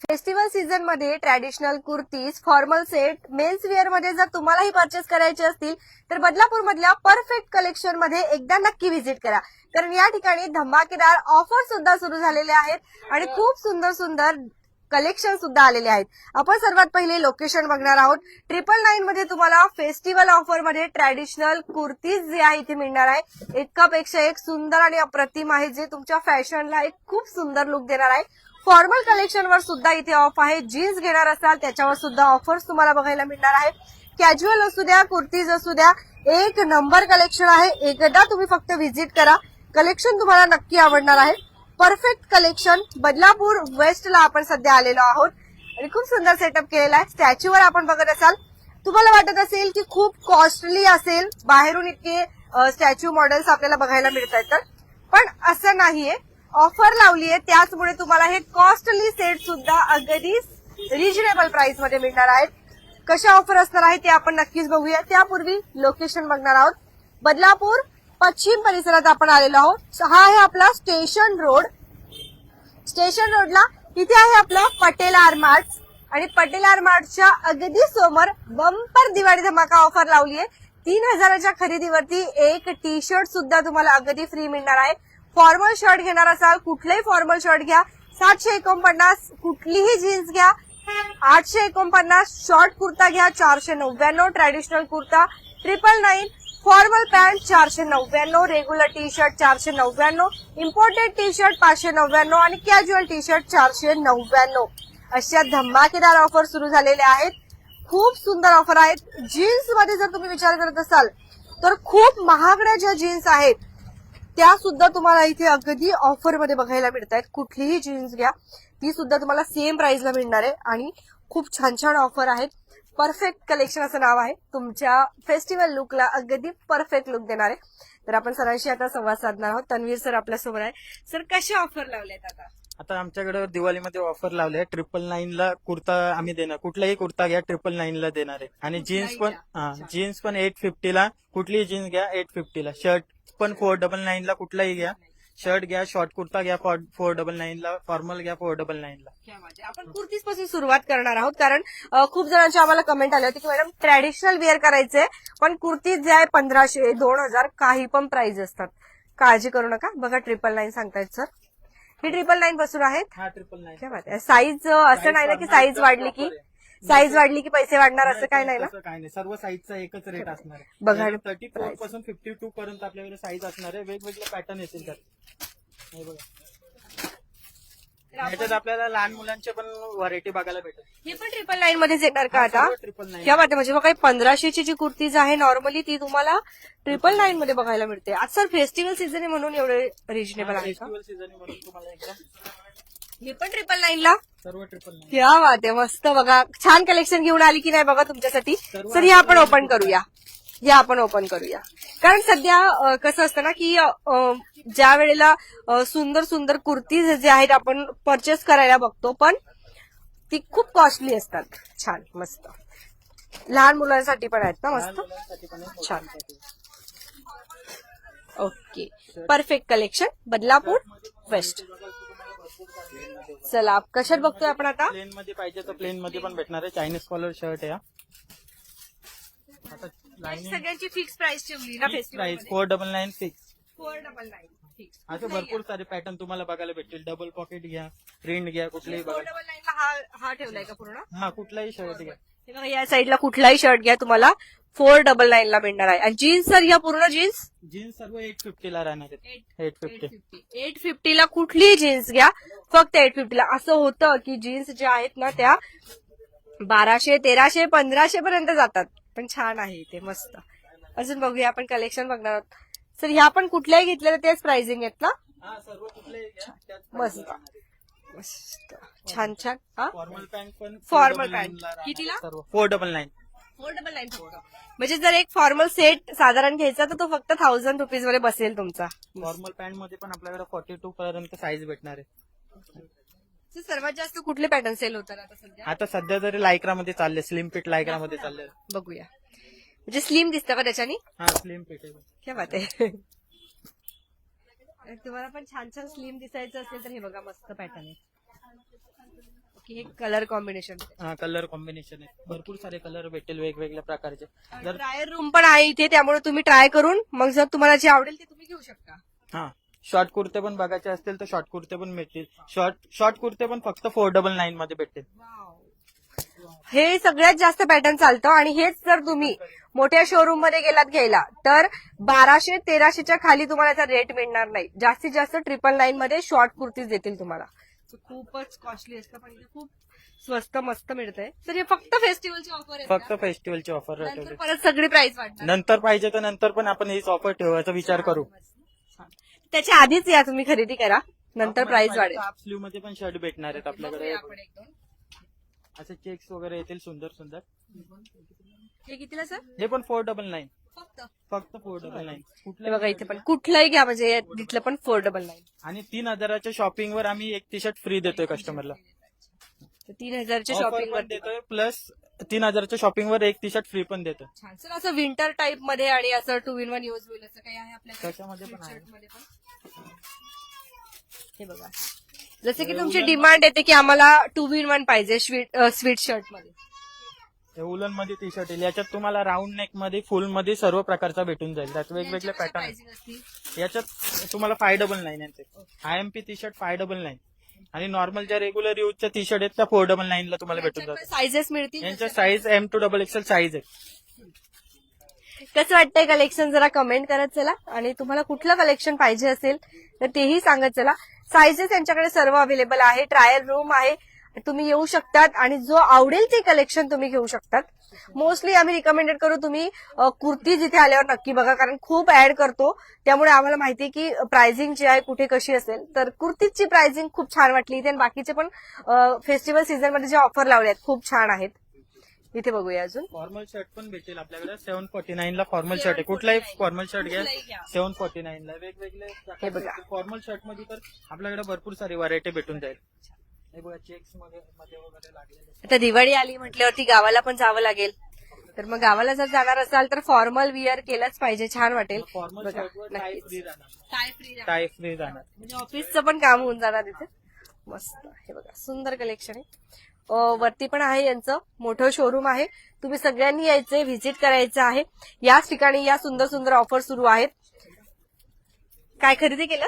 Festival सीझनमध्ये traditional kurtis formal set men's वेअरमध्ये जर तुम्हालाही परचेस करायचे असतील तर बदलापूर मधल्या परफेक्ट कलेक्शनमध्ये एकदा नक्की व्हिजिट करा. कारण या ठिकाणी धमाकेदार ऑफर सुद्धा सुरू झालेले आहेत आणि खूप सुंदर सुंदर कलेक्शन सुद्धा आलेले आहेत. आपण सर्वात पहिले लोकेशन बघणार आहोत. ट्रिपल नाईन मध्ये तुम्हाला फेस्टिवल ऑफरमध्ये ट्रॅडिशनल कुर्तीज जे आहे इथे मिळणार आहे. एकापेक्षा एक सुंदर आणि अप्रतिम आहे जे तुमच्या फॅशनला एक खूप सुंदर लुक देणार आहे. फॉर्मल कलेक्शनवर सुद्धा इथे ऑफ आहे. जीन्स घेणार असाल त्याच्यावर सुद्धा ऑफर्स तुम्हाला बघायला मिळणार आहे. कॅज्युअल असू द्या कुर्तीज असू द्या एक नंबर कलेक्शन आहे. एकदा तुम्ही फक्त व्हिजिट करा. कलेक्शन तुम्हाला नक्की आवडणार आहे. परफेक्ट कलेक्शन बदलापूर वेस्टला आपण सध्या आलेलो आहोत. आणि खूप सुंदर सेटअप केलेला आहे. स्टॅच्यूवर आपण बघत असाल. तुम्हाला वाटत असेल की खूप कॉस्टली असेल. बाहेरून इतके स्टॅच्यू मॉडेल्स आपल्याला बघायला मिळत आहेत तर. पण असं नाहीये. ऑफर लावली आहे. त्याचमुळे तुम्हाला हे कॉस्टली सेट सुद्धा अगदी रिजनेबल प्राइसमध्ये मिळणार आहेत. कशा ऑफर असणार आहे ते आपण नक्कीच बघूया. त्यापूर्वी लोकेशन बघणार आहोत. बदलापूर पश्चिम परिसरात आपण आलेलो आहोत. हा आहे आपला स्टेशन रोड स्टेशन रोडला इथे आहे आपलं पटेल आरमार्ट. आणि पटेल आरमार्टच्या अगदी समोर बंपर दिवाळी धमाका ऑफर लावली आहे. तीन हजाराच्या खरेदीवरती एक टी शर्ट सुद्धा तुम्हाला अगदी फ्री मिळणार आहे. फॉर्मल शर्ट घेणार असाल कुठलेही फॉर्मल शर्ट घ्या. सातशे एकोणपन्नास कुठलीही जीन्स घ्या. आठशे एकोणपन्नास शॉर्ट कुर्ता घ्या चारशे नव्याण्णव traditional kurta. Triple nine formal pant चारशे नव्याण्णव रेग्युलर टी शर्ट चारशे नव्याण्णव. इम्पोर्टेड टी शर्ट पाचशे नव्याण्णव आणि कॅज्युअल टी शर्ट चारशे नव्याण्णव. अशा धमाकेदार ऑफर सुरू झालेल्या आहेत. खूप सुंदर ऑफर आहेत. जीन्समध्ये जर तुम्ही विचार करत असाल तर खूप महागड्या ज्या जीन्स आहेत त्या सुद्धा तुम्हाला इथे अगदी ऑफरमध्ये बघायला मिळत आहेत कुठलीही जीन्स घ्या. ती सुद्धा तुम्हाला सेम प्राइसला मिळणार आहे आणि खूप छान छान ऑफर आहेत. परफेक्ट कलेक्शन असं नाव आहे. तुमच्या फेस्टिवल लुकला अगदी परफेक्ट लुक देणार आहे. तर आपण सरांशी आता संवाद साधणार आहोत. तन्वीर सर आपल्यासमोर आहे. सर कशा ऑफर लावल्यात आता? आता आमच्याकडे दिवाळीमध्ये ऑफर लावले ट्रिपल नाईन ला कुर्ता आम्ही देणार. कुठलाही कुर्ता घ्या ट्रिपल नाईन ला देणार आहे. आणि जीन्स पण जीन्स पण एट फिफ्टी ला. कुठलीही जीन्स घ्या एट फिफ्टी ला. शर्ट पण फोर डबल नाईन ला कुठलाही घ्या. शर्ट घ्या शॉर्ट कुर्ता घ्या फोर डबल नाईन ला. फॉर्मल घ्या फोर डबल नाईन ला. आपण कुर्तीजपासून सुरुवात करणार आहोत कारण खूप जणांची आम्हाला कमेंट आली होती की मॅडम ट्रॅडिशनल वेअर करायचे पण कुर्तीज जे आहे पंधराशे दोन हजार काही पण प्राइस असतात. काळजी करू नका. बघा ट्रिपल नाईन सांगतायत सर ही ट्रिपल नाईन पासून आहेत. ट्रिपल नाईन साईज असं नाही ना की साईज वाढली की साईज वाढली की पैसे वाढणार असं काय नाही ना? काय नाही. सर्व साईजचा एकच रेट असणार आहे. बघा. थर्टी फोरपासून फिफ्टी टू पर्यंत आपल्याकडे साईज असणार आहे. वेगवेगळे पॅटर्न येतील त्यात. हे बघा. याच्यात आपल्याला लहान मुलांचे पण व्हरायटी बघायला भेटेल. हे पण ट्रिपल नाईन मध्येच येणार का आता? ट्रिपल नाईन क्या बात आहे म्हणजे बघा पंधराशेची जी कुर्तीज आहे नॉर्मली ती तुम्हाला ट्रिपल नाईन मध्ये बघायला मिळते. आज सर फेस्टिवल सीझन आहे म्हणून एवढे रिजनेबल आहे का? फेस्टिवल सीझन म्हणून तुम्हाला एकदा हे पण ट्रिपल नाईन ला? सर्व ट्रिपल नाईन क्या बात आहे मस्त बघा. छान कलेक्शन घेऊन आली की नाही बघा तुमच्यासाठी? सर हे आपण ओपन करूया. हे आपण ओपन करूया. कारण सध्या अ, कसं असतं ना की अ, ज्या वेळेला अ, सुंदर सुंदर कुर्तीज जे आहेत आपण परचेस करायला बघतो पण ती खूप कॉस्टली असतात. छान मस्त. लहान मुलांसाठी पण आहेत ना मस्त? मुलांसाठी पण आहे, छान. मोठ्यांसाठी. Okay. Perfect collection Badlapur west चला कशात बघतोय आपण आता? प्लेन मध्ये पाहिजे तर प्लेन मध्ये पण भेटणार आहे. चायनीज कॉलर शर्ट आहे हा. आता सगळ्यांची फिक्स प्राइस ठेवली ना price festival four double nine six four double nine fix असे भरपूर सारे पॅटर्न तुम्हाला बघायला भेटतील. डबल पॉकेट घ्या प्रिंट घ्या कुठलेही फोर बघा. डबल नाईनला हा हा ठेवलाय का पूर्ण? हा कुठलाही शर्ट घ्या. हे बघा या साईडला कुठलाही शर्ट घ्या तुम्हाला. फोर डबल नाईन ला मिळणार आहे. आणि जीन्स सर या पूर्ण जीन्स? जीन्स सर्व एट फिफ्टी ला राहणार आहेत. Eight fifty. एट फिफ्टीला कुठलीही जीन्स घ्या. फक्त एट फिफ्टीला. असं होतं की जीन्स ज्या आहेत ना त्या बाराशे तेराशे पंधराशे पर्यंत जातात. पण छान आहे ते मस्त. अजून बघूया आपण कलेक्शन बघणार आहोत. सर ह्या पण कुठल्याही घेतल्या तर तेच प्राइसिंग आहेत ना? हा सर्व घ्या. मस्त. मस्त. छान छान. हा? फॉर्मल पॅन्ट पण Formal pant. कितीला? Four double nine four double nine म्हणजे जर एक फॉर्मल सेट साधारण घ्यायचा तर तो फक्त थाउजंड रुपीजमध्ये बसेल तुमचा. फॉर्मल पॅन्टमध्ये पण आपल्याकडे फोर्टी टू पर्यंत साईज भेटणार आहे. सर, सर्वात जास्त कुठले पॅटर्न सेल होतात आता सध्या? आता सध्या तरी लायक्रा मध्ये चालले स्लिम फिट लायक्रा मध्ये चालले. बघूया. म्हणजे स्लिम दिसतं का त्याच्यानी? हा स्लिम फिट आहे. क्या बात आहे. तुम्हाला पण छान छान स्लिम दिसायचं असेल तर हे बघा मस्त पॅटर्न आहे. हे कलर कॉम्बिनेशन कलर कॉम्बिनेशन आहे. भरपूर सारे कलर भेटेल वेगवेगळ्या प्रकारचे. जर ट्रायल रूम पण आहे इथे त्यामुळे तुम्ही ट्राय करून मग जर तुम्हाला जे आवडेल ते तुम्ही घेऊ शकता. हा. शॉर्ट कुर्ते पण बघायचे असतील तर शॉर्ट कुर्ते पण भेटतील. शॉर्ट शॉर्ट कुर्ते पण फक्त फोर डबल नाईन मध्ये भेटतील. हे सगळ्यात जास्त पॅटर्न चालतं आणि हेच जर तुम्ही मोठ्या शोरूममध्ये गेलात घ्यायला तर बाराशे तेराशेच्या खाली तुम्हाला याचा रेट मिळणार नाही. जास्तीत जास्त ट्रिपल नाईन मध्ये शॉर्ट कुर्तीज देतील तुम्हाला. खूपच कॉस्टली असतं पण इथे खूप स्वस्त मस्त मिळतंय. तर हे फक्त फेस्टिवलची ऑफर आहे फक्त फेस्टिवलची ऑफर नंतर परत सगळी प्राइस वाढणार. नंतर पाहिजे तर नंतर पण आपण हीच ऑफर ठेवायचा विचार करू. त्याच्या आधीच या तुम्ही खरेदी करा. नंतर प्राइस वाढेल. स्लीवमध्ये पण शर्ट भेटणार आहेत आपल्याकडे. आपण एक दोन. असे चेक्स वगैरे येतील सुंदर सुंदर. हे कितीला सर? हे पण फोर डबल नाईन फक्त. फक्त फोर डबल नाईन हे कुठलं बघा इथे पण कुठलंही घ्या म्हणजे या- इथलं पण फोर डबल नाईन आणि तीन हजाराच्या शॉपिंग वर आम्ही एक टी शर्ट फ्री देतोय कस्टमरला तीन हजारच्या ऑफर शॉपिंग पण देतोय प्लस तीन हजारच्या शॉपिंग वर एक टी शर्ट फ्री पण देतोय. छान. सर असं विंटर टाईपमध्ये आणि असं टू इन वन यूज होईल असं काही आहे आपल्याकडे? त्याच्यामध्ये पण आहे. Sweatshirt मध्ये पण? हे बघा. जसे की तुमची डिमांड येते की आम्हाला टू इन वन पाहिजे स्वीट स्वीट शर्टमध्ये. उलनमध्ये टी शर्ट येईल. याच्यात तुम्हाला राऊंड नेकमध्ये फुलमध्ये सर्व प्रकारचा भेटून जाईल. त्यात वेगवेगळे पॅटर्न? याच्यात तुम्हाला फाय डबल नाईन यांचे. I M P T shirt five double nine आणि नॉर्मल ज्या रेग्युलर यूजच्या टी शर्ट आहेत त्या फोर डबल नाईन ला तुम्हाला भेटून जातात साईजेस मिळतील यांच्या size M two double XL size आहे कसं वाटतंय कलेक्शन जरा कमेंट करत चला. आणि तुम्हाला कुठलं कलेक्शन पाहिजे असेल तर तेही सांगत चला. साईजेस यांच्याकडे सर्व अवेलेबल आहे ट्रायल रूम आहे. तुम्ही येऊ शकतात आणि जो आवडेल ते कलेक्शन तुम्ही घेऊ शकतात. मोस्टली आम्ही रिकमेंडेड करू तुम्ही कुर्ती जिथे आल्यावर नक्की बघा कारण खूप ऍड करतो. त्यामुळे आम्हाला माहिती आहे की प्राइसिंग जी आहे कुठे कशी असेल. तर कुर्तीची प्राइसिंग खूप छान वाटली. इथे आणि बाकीचे पण फेस्टिवल सीझनमध्ये जे ऑफर लावले आहेत खूप छान आहेत. इथे बघूया अजून. फॉर्मल शर्ट पण भेटेल आपल्याकडे. सेव्हन फोर्टी नाईन ला फॉर्मल शर्ट आहे. कुठलाही फॉर्मल शर्ट घ्या. कुठलाही घ्या. सेव्हन फोर्टी नाईन ला. वेगवेगळे हे बघा. फॉर्मल शर्टमध्ये तर आपल्याकडे भरपूर सारी व्हरायटी भेटून जाईल. हे बघा चेक्समध्ये मध्ये वगैरे लागलेले आता दिवाळी आली म्हटल्यावरती गावाला पण जावं लागेल. तर मग गावाला जर जाणार असाल तर फॉर्मल विअर केलंच पाहिजे. छान वाटेल. फॉर्मल बघा, शर्ट वर टाय नक्कीच. फ्री जाणार टाय फ्री टाय फ्री जाणार म्हणजे ऑफिसचं पण काम होऊन जाणार इथे. मस्त. हे बघा सुंदर कलेक्शन आहे. वरती पण आहे यांचं. मोठं शोरूम आहे. तुम्ही सगळ्यांनी यायचंय व्हिजिट करायचं आहे. याच ठिकाणी या सुंदर सुंदर ऑफर सुरू आहेत. काय खरेदी केलं?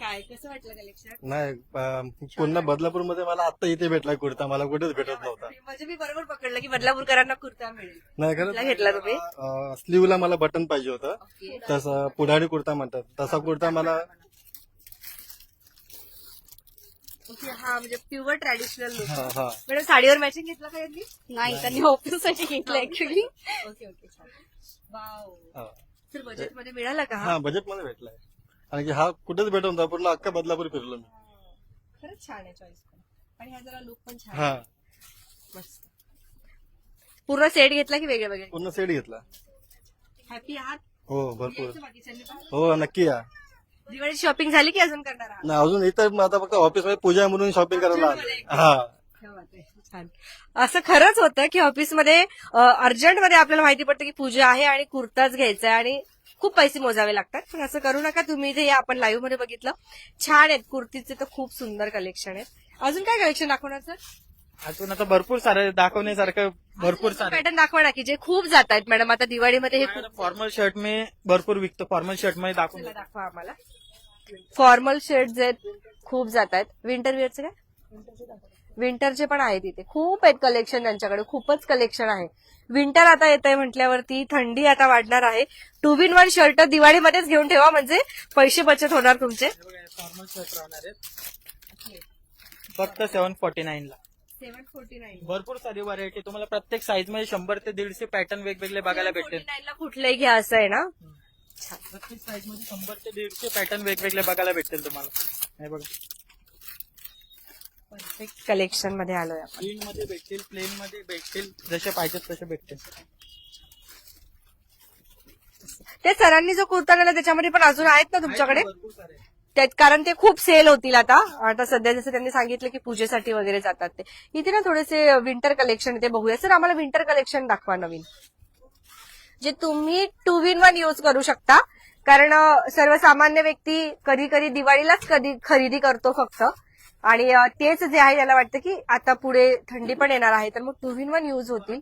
काय कसं वाटलं कलेक्शन नाही पुन्हा बदलापूरमध्ये मला आता इथे भेटला कुर्ता. मला कुठेच भेटत नव्हता. म्हणजे मी बरोबर पकडलं की बदलापूरकरांना कुर्ता मिळेल. नाही कुठला घेतला तुम्ही? खरं स्लीवला मला बटन पाहिजे होतं. तसं पुढारी कुर्ता म्हणतात. तसा कुर्ता मला ओके हा म्हणजे प्युअर ट्रॅडिशनल लुक हा हा. मॅडम साडीवर मॅचिंग घेतलं का यांनी? नाही त्यांनी ऑफिससाठी घेतलं ऍक्च्युली ओके ओके छान. वाव. हा. तर बजेटमध्ये मिळाला का हा? हा बजेटमध्ये भेटलाय. आणि की हा कुठेच भेटत नव्हता पूर्ण अख्खा बदलापूर फिरलो मी. खरंच छान आहे चॉईस पण. आणि हा जरा लुक पण छान हा. मस्त. पूर्ण सेट घेतला की वेगळे वेगळे पूर्ण सेट घेतला. हॅपी आहात? हो भरपूर. यायचं बाकीच्यांनी पण? हो नक्की या. दिवाळीची शॉपिंग झाली की अजून करणार आहात? नाही अजून इथं आता फक्त ऑफिसमध्ये पूजा आहे म्हणून शॉपिंग करायला आलोय. हा. क्या बात आहे. छान. असं खरंच होतं की ऑफिसमध्ये अर्जंटमध्ये आपल्याला माहिती पडतं की पूजा आहे आणि कुर्ताच घ्यायचा आहे आणि खूप पैसे मोजावे लागतात. पण असं करू नका तुम्ही इथे या आपण लाईव्हमध्ये बघितलं छान आहेत. कुर्तीचे तर खूप सुंदर कलेक्शन आहेत. अजून काय कलेक्शन दाखवणार सर अजून आता भरपूर सारे दाखवण्यासारखं भरपूर सारे. पॅटर्न दाखवा ना की जे खूप जात आहेत मॅडम आता दिवाळीमध्ये हे खूप फॉर्मल शर्ट मी भरपूर विकतो. फॉर्मल शर्टमध्ये दाखवून. दाखवा आम्हाला. फॉर्मल शेड जे आहेत खूप जात आहेत. विंटर वेअरचे काय? विंटरचे पण आहेत इथे. खूप आहेत कलेक्शन त्यांच्याकडे खूपच कलेक्शन आहे. विंटर आता येत आहे म्हटल्यावरती थंडी आता वाढणार आहे. टू विन वन शर्ट दिवाळीमध्येच घेऊन ठेवा म्हणजे पैसे बचत होणार तुमचे. फॉर्मल शर्ट राहणार आहेत फक्त सेव्हन फोर्टी नाईन ला. सेव्हन फोर्टी नाईन भरपूर सारी व्हरायटी तुम्हाला प्रत्येक साईजमध्ये शंभर ते दीडशे पॅटर्न वेगवेगळे बघायला भेटतील. कुठलंही घ्या असं आहे ना? प्रत्येक साईजमध्ये शंभर ते दीडशे पॅटर्न वेगवेगळे बघायला भेटतील तुम्हाला. हे बघा. परफेक्ट कलेक्शनमध्ये आलोय आपण. प्लेन मध्ये भेटतील प्लेन मध्ये भेटतील जसे पाहिजेत तसे भेटतील. ते सरांनी जो कुर्ता नेला त्याच्यामध्ये पण अजून आहेत ना तुमच्याकडे? भरपूर सारे. त्यात कारण ते खूप सेल होतील आता. आता सध्या जसं त्यांनी सांगितलं की पूजेसाठी वगैरे जातात ते. इथे ना थोडेसे विंटर कलेक्शन ते बघूया. सर आम्हाला विंटर कलेक्शन दाखवा नवीन. जे तुम्ही टू विन वन यूज करू शकता. कारण सर्वसामान्य व्यक्ती कधी कधी दिवाळीलाच कधी खरेदी करतो फक्त. आणि तेच जे आहे त्याला वाटतं की आता पुढे थंडी पण येणार आहे तर मग टू इन वन युज होतील.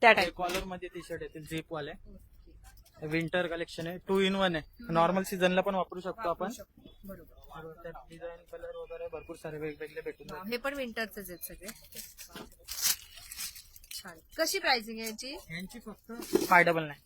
त्या टाइप कॉलरमध्ये टी शर्ट येतील झीप वाले. विंटर कलेक्शन आहे टू इन वन आहे. नॉर्मल सीझनला पण वापरू शकतो आपण. डिझाईन कलर वगैरे भरपूर सारे वेगवेगळे भेटून. हे पण विंटरच आहेत सगळे. कशी प्राइसिंग आहे याची? यांची फक्त फाय डबल नाही.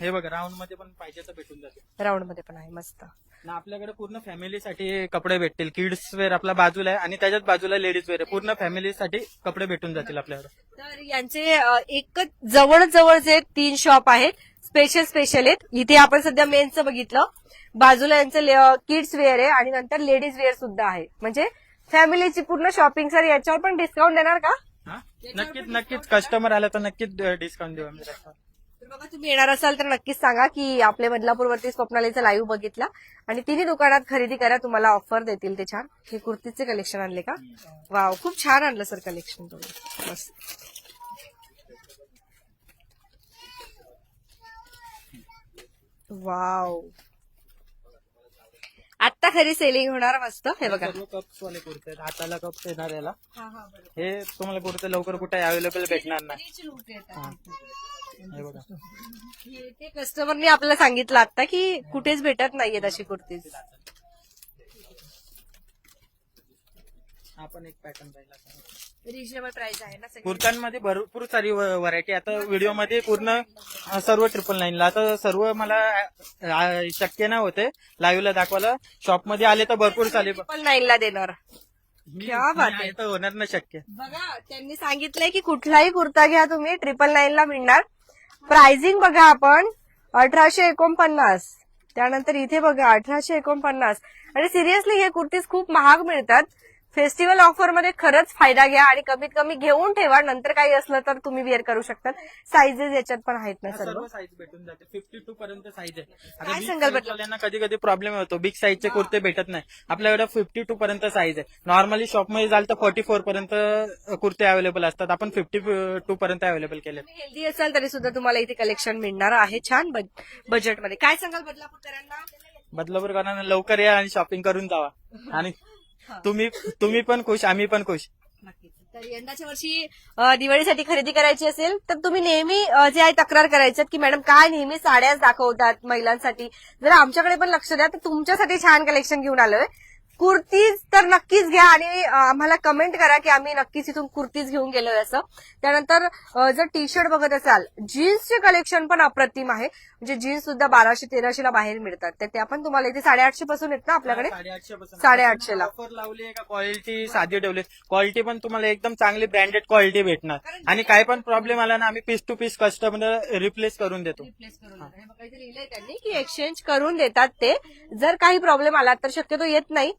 हे बघा राऊंडमध्ये पण पाहिजे तर भेटून जाते. राऊंडमध्ये पण आहे मस्त. आणि आपल्याकडे पूर्ण फॅमिलीसाठी कपडे भेटतील. किड्स वेअर आपला बाजूला आहे आणि त्याच्याच बाजूला लेडीज वेअर आहे. पूर्ण फॅमिलीसाठी कपडे भेटून जातील आपल्याकडे. तर यांचे अ, एकच जवळ जवळचे तीन शॉप आहेत स्पेशल स्पेशल आहेत इथे आपण सध्या मेन्सचं बघितलं. बाजूला यांचं किड्स वेअर आहे आणि नंतर लेडीज वेअर सुद्धा आहे. म्हणजे फॅमिलीची पूर्ण शॉपिंग सर याच्यावर पण डिस्काउंट देणार का? नक्कीच नक्कीच. कस्टमर आला तर नक्कीच डिस्काउंट देऊ आम्ही. तर बघा तुम्ही येणार असाल तर नक्कीच सांगा की आपल्या बदलापूरवरती स्वप्नालीचा लाईव्ह बघितला आणि तिन्ही दुकानात खरेदी करा तुम्हाला ऑफर देतील ते छान. हे कुर्तीचे कलेक्शन आणले का? वाव खूप छान आणलं सर कलेक्शन तुम्ही. मस्त. वाव आत्ता खरी सेलिंग होणार मस्त. हे बघा. सर्व कप्स वाले कुर्ते आहेत. हाताला कप्स येणार याला. हे तुम्हाला कुर्ते लवकर कुठे अवेलेबल भेटणार नाही. हा. हे बघा. ते कस्टमरने आपल्याला सांगितलं आता की कुठेच भेटत नाहीयेत अशी कुर्तीज. हा पण एक पॅटर्न राहिला रिजनेबल प्राइस आहे ना सगळी? कुर्त्यांमध्ये भरपूर सारी व्हरायटी आता व्हिडिओमध्ये पूर्ण अ, सर्व ट्रिपल नाईनला आता सर्व मला अ, शक्य नाही होते. लाईव्ह ला दाखवायला. शॉपमध्ये आले तर भरपूर चालेल ट्रिपल नाईन ला देणार. मी- क्या मी बात आहे. आहे. तर होणार ना शक्य. बघा त्यांनी सांगितलंय की कुठलाही कुर्ता घ्या तुम्ही. ट्रिपल नाईन ला मिळणार. प्राइसिंग बघा आपण. अठराशे एकोणपन्नास. त्यानंतर इथे बघा अठराशे एकोणपन्नास. आणि सिरियसली हे कुर्तीज खूप महाग मिळतात. फेस्टिवल ऑफरमध्ये खरंच फायदा घ्या आणि कमीत कमी घेऊन ठेवा. नंतर काही असलं तर तुम्ही वेअर करू शकतात. साईजेस याच्यात पण आहेत ना सर्व? सर्व साईज भेटून जाते. फिफ्टी टू पर्यंत साईज आहे. काय big सांगाल बरं? वाल्यांना कधी कधी प्रॉब्लेम होतो बिग साईजचे कुर्ते भेटत नाही. आपल्याकडे फिफ्टी टू पर्यंत साईज आहे. नॉर्मली शॉपमध्ये जाल तर फोर्टी फोर पर्यंत कुर्ते अवेलेबल असतात. आपण फिफ्टी टू पर्यंत अवेलेबल केले हेल्दी असाल तरी सुद्धा तुम्हाला इथे कलेक्शन मिळणार आहे छान बजेटमध्ये काय सांगाल बदलापूरकरांना बदलापूरकरांना लवकर या आणि शॉपिंग करून जावा. आणि तुम्ही तुम्ही पण खुश आम्ही पण खुश. नक्कीच. तर यंदाच्या वर्षी अ, दिवाळीसाठी खरेदी करायची असेल तर तुम्ही नेहमी अ, जे आहे तक्रार करायच्यात की मॅडम काय नेहमी साड्याच दाखवतात महिलांसाठी? जर आमच्याकडे पण लक्ष द्या तर तुमच्यासाठी छान कलेक्शन घेऊन आलोय. कुर्तीज तर नक्कीच घ्या आणि अ, आम्हाला कमेंट करा की आम्ही नक्कीच इथून कुर्तीज घेऊन गेलोय असं. त्यानंतर अ, जर टी शर्ट बघत असाल जीन्सचे कलेक्शन पण अप्रतिम आहे. म्हणजे जीन्स सुद्धा बाराशे तेराशे ला बाहेर मिळतात. तर त्या पण तुम्हाला इथे साडेआठशे पासून आहेत ना आपल्याकडे? साडेआठशे पासून. साडेआठशे ला. ऑफर लावली आहे का? क्वालिटी साधी ठेवली. क्वालिटी पण तुम्हाला एकदम चांगली ब्रँडेड क्वालिटी भेटणार. आणि काय पण प्रॉब्लेम आला ना आम्ही piece to piece customer replace करून देतो. रिप्लेस करून देतात. बघा इथे लिहिलंय त्यांनी की एक्सचेंज करून देतात ते. जर काही प्रॉब्लेम आला तर शक्यतो येत नाही.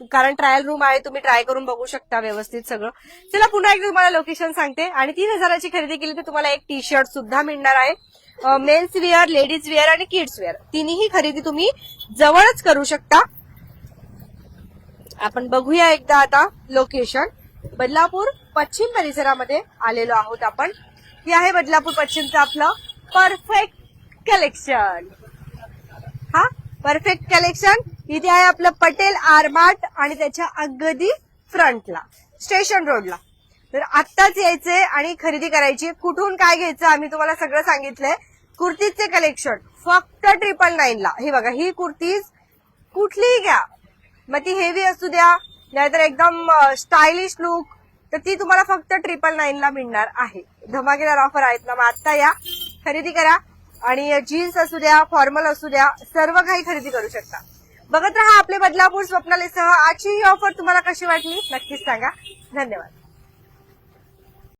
कारण ट्रायल रूम आहे तुम्ही ट्राय करून बघू शकता व्यवस्थित सगळं. चला पुन्हा एकदा तुम्हाला लोकेशन सांगते. आणि तीन हजाराची खरेदी केली तर तुम्हाला एक टी शर्ट सुद्धा मिळणार आहे. मेन्स वेअर लेडीज वेअर आणि किड्स वेअर. तिन्ही खरेदी तुम्ही जवळच करू शकता. आपण बघूया एकदा आता लोकेशन बदलापूर पश्चिम परिसरामध्ये आलेलो आहोत आपण. हे आहे बदलापूर पश्चिमचं आपलं परफेक्ट कलेक्शन हा परफेक्ट कलेक्शन इथे आहे आपलं पटेल आरमार्ट आणि त्याच्या अगदी फ्रंटला स्टेशन रोडला. तर आत्ताच यायचंय आणि खरेदी करायची. कुठून काय घ्यायचं आम्ही तुम्हाला सगळं सांगितलंय. कुर्तीजचे कलेक्शन फक्त ट्रिपल नाईनला हे बघा ही कुर्तीज कुठलीही घ्या. मग ती हेवी असू द्या नाहीतर एकदम स्टायलिश लुक तर ती तुम्हाला फक्त ट्रिपल नाईनला मिळणार आहे. धमाकेदार ऑफर आहेत ना मग आत्ता या. खरेदी करा. आणि जीन्स असू द्या फॉर्मल असू द्या सर्व काही खरेदी करू शकता. बघत राहा आपले बदलापूर स्वप्नालेसह. आजची ही ऑफर तुम्हाला कशी वाटली? नक्कीच सांगा. धन्यवाद.